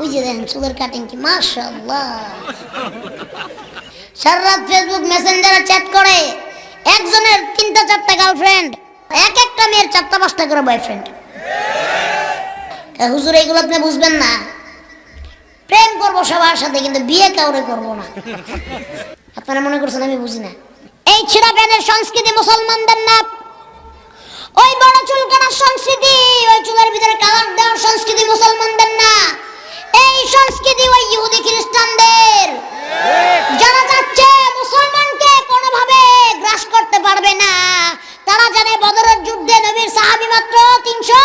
ওই যে দেখেন চুলের কাটিং কি মাশাআল্লাহ সারা রাত ফেসবুক মেসেঞ্জারে চ্যাট করে একজনের তিনটা চারটা গার্লফ্রেন্ড এক একটা মেয়ের চারটা পাঁচটা করে বয়ফ্রেন্ড হুজুর এইগুলো আপনি বুঝবেন না। প্রেম করব সবার সাথে, কিন্তু বিয়ে কাউরে করব না। আপনারা মনে করছেন আমি বুঝি না? এই ছিড়া প্যানের সংস্কৃতি মুসলমানদের না? ওই বড় চুল কাটার সংস্কৃতি, ওই চুলের ভিতরে কালার দেওয়ার সংস্কৃতি মুসলমানদের না? এই সংস্কৃতি ওই ইহুদি খ্রিস্টানদের। যারা চাচ্ছে মুসলমানকে কোনোভাবে গ্রাস করতে পারবে না তারা জানে বদরের যুদ্ধে নবীর সাহাবী মাত্র তিনশো।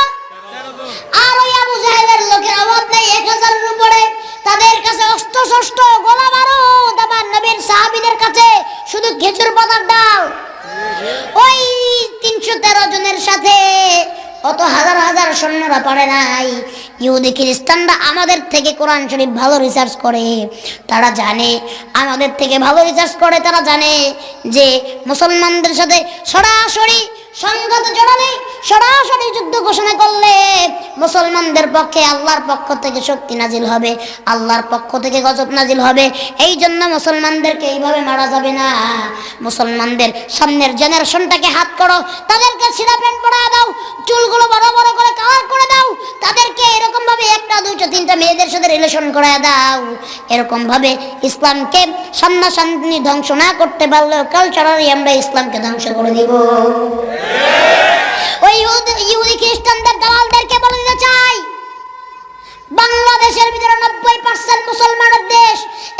আর ওই আবু জাহেলের লোকের অভাব নেই এক হাজারের উপরে। তাদের কাছে অস্ত্র শস্ত্র গোলা বারুদ আমার নবীর সাহাবীদের কাছে শুধু খেজুর পাতার ডাল। ওই তিনশো তেরো জনের সাথে অত হাজার হাজার সৈন্যরা পারে নাই। ইহুদি খ্রিস্টানরা আমাদের থেকে কোরআন শরীফ ভালো রিসার্চ করে। তারা জানে, আমাদের থেকে ভালো রিসার্চ করে, তারা জানে যে মুসলমানদের সাথে সরাসরি সংঘাত জড়ালে, সরাসরি যুদ্ধ ঘোষণা করলে মুসলমানদের পক্ষে আল্লাহর পক্ষ থেকে শক্তি নাজিল হবে, আল্লাহর পক্ষ থেকে গজব নাজিল হবে। এই জন্য মুসলমানদেরকে এইভাবে মারা যাবে না। মুসলমানদের সামনের জেনারেশনটাকে হাত করো, তাদেরকে সিরা প্যান্ট পরা দাও, চুলগুলো বড় বড় করে কালার করে দুইটা তিনটা মেয়েদের সাথে রিলেশন করে দাও। এরকম ভাবে ইসলামকে সামনাসামনি ধ্বংস না করতে পারলেও কালচারালি আমরা ইসলামকে ধ্বংস করে দিব। ওই ইহুদি খ্রিস্টানদের দালালদেরকে বলে দিতে চাই। বাংলাদেশের ভিতরে নব্বই পার্সেন্ট মুসলমানের দেশ,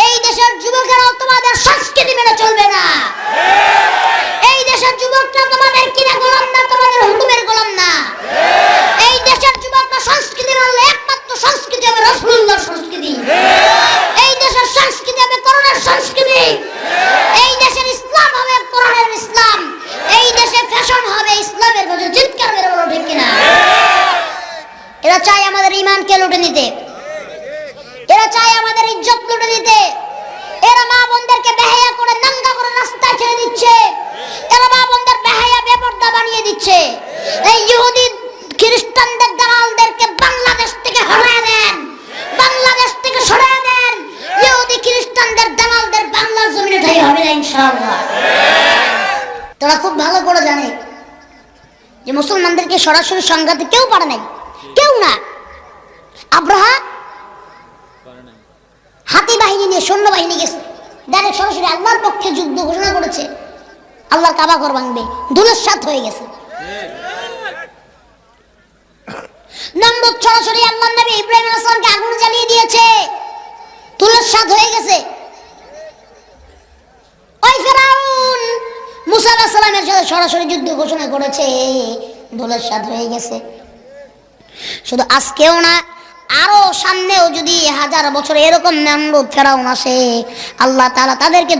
এই দেশের যুবকেরাও তোমাদের সংস্কৃতি মেনে চলবে না। এই দেশের যুবকরা তোমাদের কিনা গোলাম না, তোমাদের হুকুমের গোলাম না। এই দেশের সংস্কৃতি মানলে একমাত্র সংস্কৃতি হবে রসুল্লাহর সংস্কৃতি। সংস্কৃতি হবে করোনার সংস্কৃতি এই দেশের ইসলাম হবে কোরআনের ইসলাম এই দেশে ফ্যাশন হবে ইসলামের মধ্যে চিৎকার মেরে বলো ঠিক কিনা এরা চায় আমাদের ইমানকে লুটে নিতে এরা চায় আমাদের ইজ্জত লুটে নিতে এরা মা বোনদেরকে বেহায়া করে নাঙ্গা করে রাস্তায় ছেড়ে দিচ্ছে এরা মা বোনদের বেহায়া বেপর্দা বানিয়ে দিচ্ছে এই ইহুদি খ্রিস্টানদের দালালদেরকে বাংলাদেশ থেকে হরায় দেন বাংলাদেশ থেকে সরায় দেন ইহুদি খ্রিস্টানদের দালালদের বাংলার জমিনে ঠাই হবে না ইনশাআল্লাহ তারা খুব ভালো করে জানে যে মুসলমানদেরকে সরাসরি সংঘাতে কেউ পারে নাই। কেউ না। আব্রাহা হাতি বাহিনী নিয়ে সৈন্য বাহিনী গেছে। ডাইরেক্ট সরাসরি আল্লাহর পক্ষে যুদ্ধ ঘোষণা করেছে। আল্লাহর কাবা ঘর ভাঙবে। দুলের সাথ হয়ে গেছে। নমরুদ সরাসরি আল্লাহ নবী ইব্রাহিম আসলামকে আগুন জ্বালিয়ে দিয়েছে। তুলের সাথ হয়ে গেছে। ওই ফেরাউন! মুসা আলাহিস সালামের সাথে সরাসরি যুদ্ধ ঘোষণা করেছে, দোলের সাথ হয়ে গেছে। শুধু আজকেও না, আরও সামনেও যদি হাজার বছর এরকম নামরূপ ফেরাউন আসে, আল্লাহ তাআলা তাদেরকে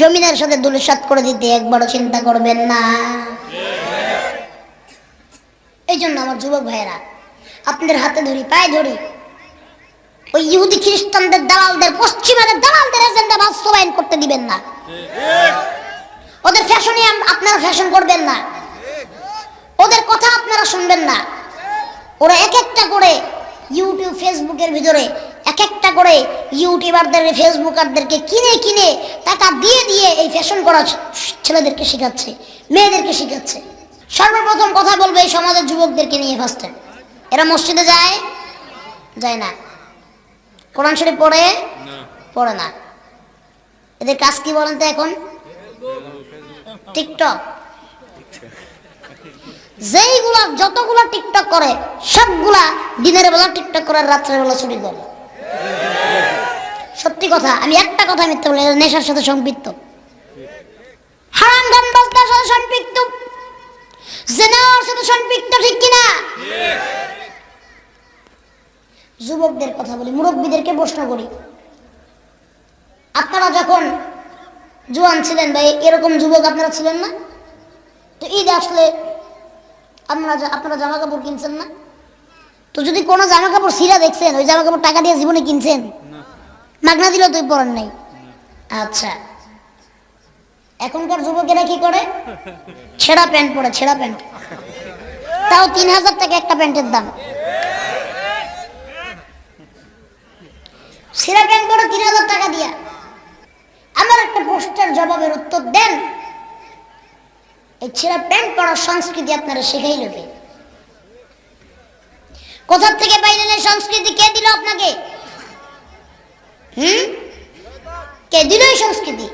জমিনের সাথে দুলিশাত করে দিতে একবারও চিন্তা করবেন না। এই জন্য আমার যুবক ভাইয়েরা, আপনাদের হাতে ধরি, পায়ে ধরি। ওই ইহুদি খ্রিস্টানদের দালালদের, পশ্চিমাদের দালালদের এজেন্ডা বাস্তবায়ন করতে দিবেন না। ওদের ফ্যাশনে আপনারা ফ্যাশন করবেন না। ওদের কথা আপনারা শুনবেন না। ওরা এক একটা করে ইউটিউব ফেসবুকের ভিতরে এক একটা করে ইউটিউবারদের ফেসবুকারদেরকে কিনে কিনে টাকা দিয়ে দিয়ে এই ফ্যাশন করা ছেলেদেরকে শেখাচ্ছে মেয়েদেরকে শেখাচ্ছে। সর্বপ্রথম কথা বলবে এই সমাজের যুবকদেরকে নিয়ে ফার্স্টে এরা মসজিদে যায়? যায় না। কোরআন শরীফ পড়ে? পড়ে না। এদের কাজ কি বলেন তো এখন? টিকটক। যেইগুলা যতগুলা টিকটক করে, সবগুলা দিনের বেলা টিকটক করে, রাত্রের বেলা করে সত্যি কথা, আমি একটা কথা বলি নেশার সাথে সম্পৃক্ত। যুবকদের কথা বলি, মুরব্বীদেরকে প্রশ্ন করি। আপনারা যখন জোয়ান ছিলেন ভাই, এরকম যুবক আপনারা ছিলেন না? তো ঈদ আসলে আপনারা আপনারা জামা কাপড় কিনছেন না? তো যদি কোনো জামা কাপড় সিরা দেখছেন, ওই জামা কাপড় টাকা দিয়ে জীবনে কিনছেন, মাগনা দিলেও তুই পরেন নাই। আচ্ছা। এখনকার যুবকেরা কি করে? ছেঁড়া প্যান্ট পরে, ছেঁড়া প্যান্ট। তাও তিন হাজার টাকা একটা প্যান্টের দাম। ছিঁড়া প্যান্ট পরে তিন হাজার টাকা দিয়া। আমার একটা প্রশ্নের জবাবের উত্তর দেন। এই ছেঁড়া প্যান্ট পরার সংস্কৃতি আপনারা শেখাইল কে কোথার থেকে পাইলেন এই সংস্কৃতি? কে দিল আপনাকে? হুম? কে দিল এই সংস্কৃতি?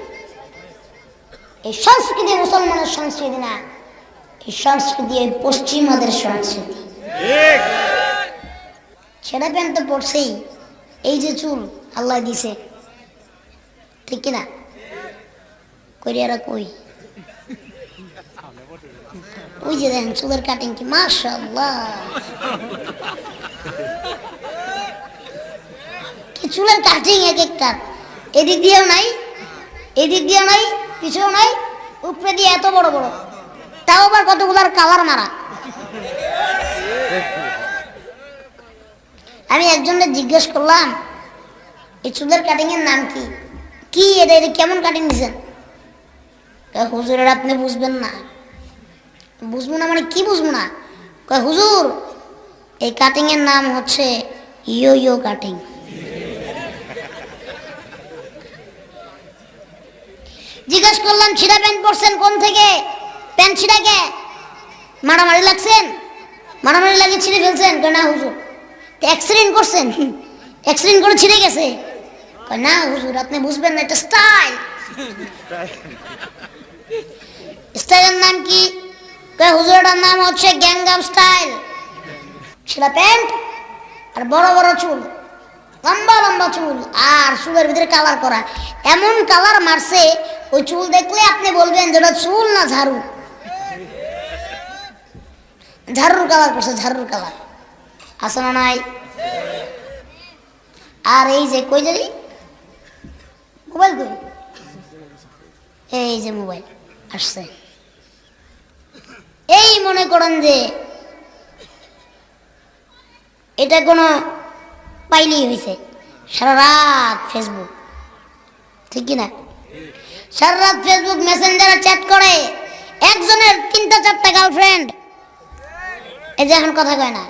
এই সংস্কৃতি মুসলমানের সংস্কৃতি না। এই সংস্কৃতি এই পশ্চিমাদের সংস্কৃতি। ছেঁড়া প্যান্ট তো পড়ছেই। এই যে চুল আল্লাহ দিছে। ঠিক কিনা করিয়ারা কই ওই যে দেখেন চুলের কাটিং কি মাশাআল্লাহ কি চুলের কাটিং এক একটা এদিক দিয়েও নাই এদিক দিয়েও নাই পিছেও নাই উপরে দিয়ে এত বড় বড় তাও আবার কতগুলার কালার মারা আমি একজনকে জিজ্ঞেস করলাম এই চুলের কাটিং এর নাম কি কি এটা এটা কেমন কাটিং দিছেন কয়, হুজুরের আপনি বুঝবেন না। বুঝব না মানে কি বুঝব না? কয় হুজুর এই কাটিং এর নাম হচ্ছে ইয়ো ইয়ো কাটিং জিজ্ঞেস করলাম ছিঁড়া প্যান্ট পরছেন কোন থেকে? প্যান্ট ছিঁড়া কে? মারামারি লাগছেন? মারামারি লাগিয়ে ছিঁড়ে ফেলছেন? কয় না হুজুর। অ্যাক্সিডেন্ট করছেন? অ্যাক্সিডেন্ট করে ছিঁড়ে গেছে। কয় না হুজুর আপনি বুঝবেন না এটা স্টাইল স্টাইলের নাম কি কয় হুজুরটার নাম হচ্ছে গ্যাংগাম স্টাইল সেটা প্যান্ট আর বড় বড় চুল লম্বা লম্বা চুল আর চুলের ভিতরে কালার করা এমন কালার মারছে ওই চুল দেখলে আপনি বলবেন যেটা চুল না ঝাড়ু। ঝাড়ুর কালার করছে, ঝাড়ুর কালার। আছে না নাই? আর এই যে কই জানি? মোবাইল কই? এই যে মোবাইল, আসছে। এই মনে করেন যে এটা কোনো পাইলেই হয়েছে সারা রাত ফেসবুক ঠিক কি না? সারা রাত ফেসবুক মেসেঞ্জারে চ্যাট করে। একজনের তিনটা চারটা গার্লফ্রেন্ড এই যে এখন কথা কয় না?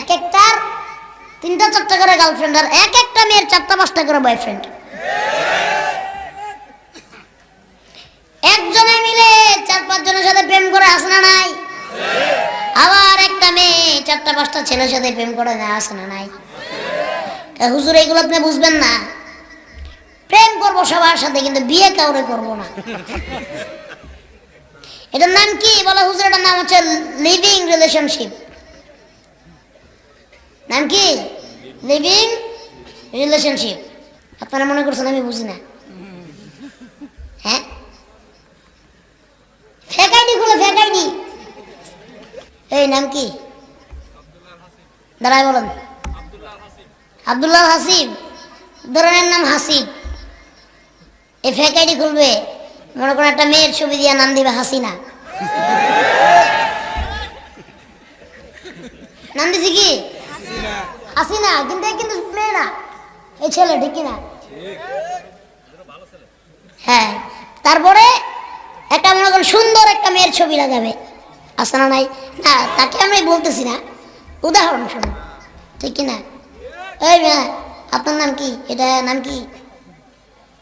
এক একটার তিনটা চারটা করে গার্লফ্রেন্ড আর এক একটা মেয়ের চারটা পাঁচটা করে বয়ফ্রেন্ড একজনে মিলে চার পাঁচ জনের সাথে প্রেম করে আসে না নাই? আবার একটা মেয়ে চারটা পাঁচটা ছেলের সাথে প্রেম করে না আসে না নাই? হুজুর, এগুলো আপনি বুঝবেন না। প্রেম করব সবার সাথে, কিন্তু বিয়ে কাউরে করব না। এটার নাম কি? বলে হুজুর, এটার নাম হচ্ছে লিভিং রিলেশনশিপ নাম কি? লিভিং রিলেশনশিপ আপনারা মনে করছেন আমি বুঝি না। হ্যাঁ? ফেক আইডি খুলে ফেক আইডি এই, নাম কি? দাঁড়ায় বলেন। আব্দুল্লাহ হাসিব। ধরনের নাম হাসিব। এই ফেক আইডি খুলবে, মনে করেন একটা মেয়ের ছবি দিয়ে নাম দিবে হাসিনা। নাম দিছি কি? হাসিনা কিন্তু কিন্তু মেয়ে না এই ছেলে ঠিক না হ্যাঁ তারপরে একটা মনে করেন সুন্দর একটা মেয়ের ছবি লাগাবে আসে না নাই? না তাকে আমি বলতেছি না উদাহরণ শুনুন ঠিক কি না এই মেয়ে আপনার নাম কি? এটা নাম কি?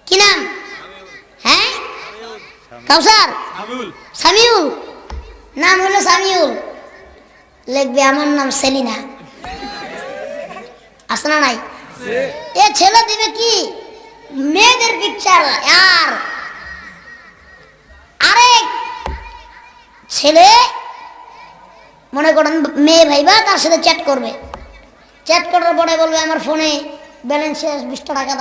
কি নাম? হ্যাঁ? কাউসার? সামিউল? নাম হলো সামিউল। লিখবে আমার নাম সেলিনা। আছে না নাই? এ ছেলে দিবে কি? মেয়েদের পিকচার আর আরেক ছেলে, মনে করেন মেয়ে ভাইবা, তার সাথে চ্যাট করবে। চ্যাট করার পরে বলবে আমার ফোনে ব্যালেন্স বিশটা টাকা দাও।